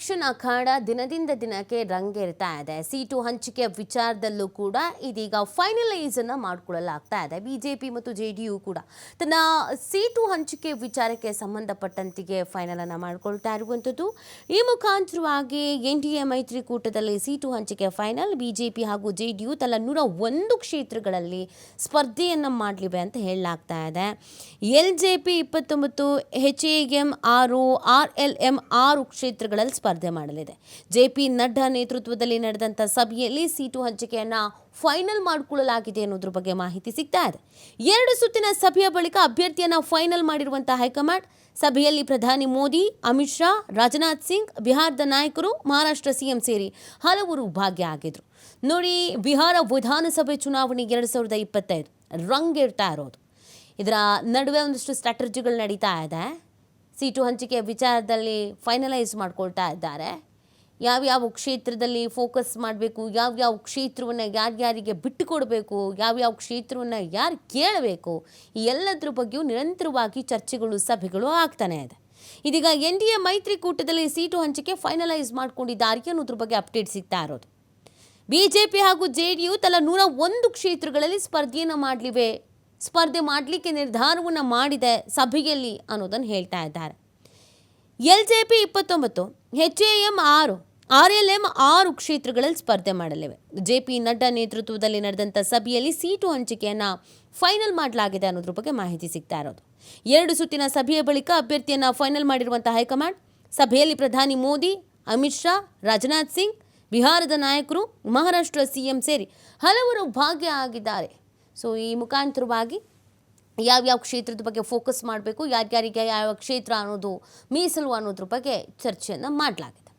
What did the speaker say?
Election ಅಖಾಡ ದಿನದಿಂದ ದಿನಕ್ಕೆ ರಂಗೇರ್ತಾ ಇದೆ. ಸೀಟು ಹಂಚಿಕೆ ವಿಚಾರದಲ್ಲೂ ಕೂಡ ಇದೀಗ ಫೈನಲೈಸ್ ಅನ್ನ ಮಾಡಿಕೊಳ್ಳಲಾಗ್ತಾ ಇದೆ. ಬಿಜೆಪಿ ಮತ್ತು ಜೆ ಡಿ ಯು ಕೂಡ ತನ್ನ ಸೀಟು ಹಂಚಿಕೆ ವಿಚಾರಕ್ಕೆ ಸಂಬಂಧಪಟ್ಟಂತಿಗೆ ಫೈನಲ್ ಅನ್ನ ಮಾಡಿಕೊಳ್ತಾ ಇರುವಂಥದ್ದು ಈ ಮುಖಾಂತರವಾಗಿ ಎನ್ ಡಿ ಎ ಮೈತ್ರಿಕೂಟದಲ್ಲಿ ಸೀಟು ಹಂಚಿಕೆ ಫೈನಲ್ ಬಿಜೆಪಿ ಹಾಗೂ ಜೆ ಡಿ ಯು ತಲಾ ನೂರ ಒಂದು ಕ್ಷೇತ್ರಗಳಲ್ಲಿ ಸ್ಪರ್ಧೆಯನ್ನು ಮಾಡಲಿವೆ ಅಂತ ಹೇಳಲಾಗ್ತಾ ಇದೆ. ಎಲ್ ಜೆ ಪಿ ಇಪ್ಪತ್ತೊಂಬತ್ತು, ಎಚ್ ಎ ಎಂ ಆರು, ಆರ್ ಎಲ್ ಎಂ ಆರು ಕ್ಷೇತ್ರಗಳಲ್ಲಿ ಸ್ಪರ್ಧೆ ಮಾಡಲಿದೆ. ಜೆ ಪಿ ನಡ್ಡಾ ನೇತೃತ್ವದಲ್ಲಿ ನಡೆದಂಥ ಸಭೆಯಲ್ಲಿ ಸೀಟು ಹಂಚಿಕೆಯನ್ನು ಫೈನಲ್ ಮಾಡಿಕೊಳ್ಳಲಾಗಿದೆ ಅನ್ನೋದ್ರ ಬಗ್ಗೆ ಮಾಹಿತಿ ಸಿಗ್ತಾ ಇದೆ. ಎರಡು ಸುತ್ತಿನ ಸಭೆಯ ಬಳಿಕ ಅಭ್ಯರ್ಥಿಯನ್ನು ಫೈನಲ್ ಮಾಡಿರುವಂಥ ಹೈಕಮಾಂಡ್, ಸಭೆಯಲ್ಲಿ ಪ್ರಧಾನಿ ಮೋದಿ, ಅಮಿತ್ ಶಾ, ರಾಜನಾಥ್ ಸಿಂಗ್, ಬಿಹಾರದ ನಾಯಕರು, ಮಹಾರಾಷ್ಟ್ರ ಸಿಎಂ ಸೇರಿ ಹಲವರು ಭಾಗಿಯಾಗಿದ್ರು ನೋಡಿ, ಬಿಹಾರ ವಿಧಾನಸಭೆ ಚುನಾವಣೆ ಎರಡು ಸಾವಿರದ ಇಪ್ಪತ್ತೈದು ರಂಗೇರ್ತಾ ಇರೋದು. ಇದರ ನಡುವೆ ಒಂದಿಷ್ಟು ಸ್ಟ್ರಾಟಜಿಗಳು ನಡೀತಾ ಇದೆ. ಸೀಟು ಹಂಚಿಕೆ ವಿಚಾರದಲ್ಲಿ ಫೈನಲೈಸ್ ಮಾಡ್ಕೊಳ್ತಾ ಇದ್ದಾರೆ. ಯಾವ್ಯಾವ ಕ್ಷೇತ್ರದಲ್ಲಿ ಫೋಕಸ್ ಮಾಡಬೇಕು ಯಾವ್ಯಾವ ಕ್ಷೇತ್ರವನ್ನು ಯಾರ್ಯಾರಿಗೆ ಬಿಟ್ಟು ಕೊಡಬೇಕು ಯಾವ್ಯಾವ ಕ್ಷೇತ್ರವನ್ನು ಯಾರು ಕೇಳಬೇಕು, ಈ ಎಲ್ಲದ್ರ ಬಗ್ಗೆಯೂ ನಿರಂತರವಾಗಿ ಚರ್ಚೆಗಳು, ಸಭೆಗಳು ಆಗ್ತಾನೆ ಇದೆ. ಇದೀಗ ಎನ್ ಡಿ ಎ ಮೈತ್ರಿಕೂಟದಲ್ಲಿ ಸೀಟು ಹಂಚಿಕೆ ಫೈನಲೈಸ್ ಮಾಡ್ಕೊಂಡಿದ್ದಾರೆ ಅನ್ನೋದ್ರ ಬಗ್ಗೆ ಅಪ್ಡೇಟ್ ಸಿಗ್ತಾ ಇರೋದು. ಬಿಜೆಪಿ ಹಾಗೂ ಜೆ ಡಿ ಯು ತಲಾ ನೂರ ಒಂದು ಕ್ಷೇತ್ರಗಳಲ್ಲಿ ಸ್ಪರ್ಧೆಯನ್ನು ಮಾಡಲಿವೆ. ಸ್ಪರ್ಧೆ ಮಾಡಲಿಕ್ಕೆ ನಿರ್ಧಾರವನ್ನು ಮಾಡಿದೆ ಸಭೆಯಲ್ಲಿ ಅನ್ನೋದನ್ನು ಹೇಳ್ತಾ ಇದ್ದಾರೆ. ಎಲ್ ಜೆ ಪಿ ಇಪ್ಪತ್ತೊಂಬತ್ತು, ಎಚ್ ಎ ಎಂ ಆರು, ಆರ್ ಎಲ್ ಎಂ ಆರು ಕ್ಷೇತ್ರಗಳಲ್ಲಿ ಸ್ಪರ್ಧೆ ಮಾಡಲಿವೆ. ಜೆ ಪಿ ನಡ್ಡಾ ನೇತೃತ್ವದಲ್ಲಿ ನಡೆದಂಥ ಸಭೆಯಲ್ಲಿ ಸೀಟು ಹಂಚಿಕೆಯನ್ನು ಫೈನಲ್ ಮಾಡಲಾಗಿದೆ ಅನ್ನೋದ್ರ ಬಗ್ಗೆ ಮಾಹಿತಿ ಸಿಗ್ತಾ ಇರೋದು. ಎರಡು ಸುತ್ತಿನ ಸಭೆಯ ಬಳಿಕ ಅಭ್ಯರ್ಥಿಯನ್ನು ಫೈನಲ್ ಮಾಡಿರುವಂಥ ಹೈಕಮಾಂಡ್, ಸಭೆಯಲ್ಲಿ ಪ್ರಧಾನಿ ಮೋದಿ, ಅಮಿತ್ ಶಾ, ರಾಜನಾಥ್ ಸಿಂಗ್, ಬಿಹಾರದ ನಾಯಕರು, ಮಹಾರಾಷ್ಟ್ರ ಸಿಎಂ ಸೇರಿ ಹಲವರು ಭಾಗಿಯಾಗಿದ್ದಾರೆ. ಸೊ ಈ ಮುಖಾಂತರವಾಗಿ ಯಾವ್ಯಾವ ಕ್ಷೇತ್ರದ ಬಗ್ಗೆ ಫೋಕಸ್ ಮಾಡಬೇಕು, ಯಾರ್ಯಾರಿಗೆ ಯಾವ ಕ್ಷೇತ್ರ ಅನ್ನೋದು ಮೀಸಲು ಅನ್ನೋದ್ರ ಬಗ್ಗೆ ಚರ್ಚೆಯನ್ನು ಮಾಡಲಾಗಿದೆ.